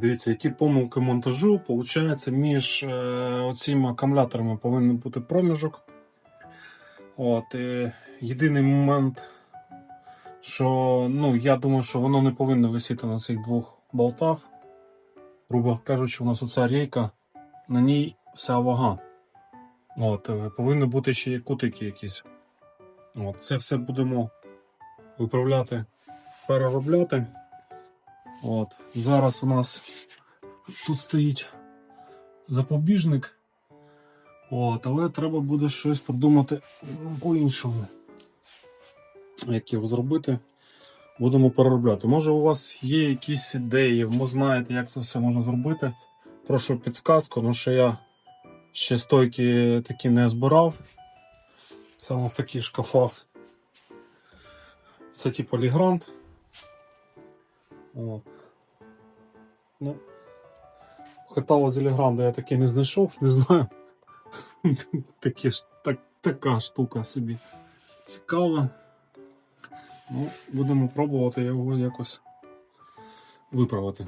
Дивіться, які помилки монтажу. Получається, між е, оціми акумуляторами повинен бути проміжок. От, і єдиний момент, що ну, я думаю, що воно не повинно висіти на цих двох болтах. Грубо кажучи, у нас оця рейка, на ній вся вага. От, е, повинні бути ще кутики якісь. От, це все будемо виправляти, переробляти. От. Зараз у нас тут стоїть запобіжник. От, але треба буде щось придумати по-іншому. Як його зробити, будемо переробляти. Може, у вас є якісь ідеї, ви знаєте, як це все можна зробити. Прошу підсказку, тому що я ще стойки такі не збирав. Саме в таких шкафах. Це типу Лігрант. От. Ну, хитало з я таки не знайшов, не знаю. Такі ж, так, така штука собі цікава. Ну, будемо пробувати його якось виправити.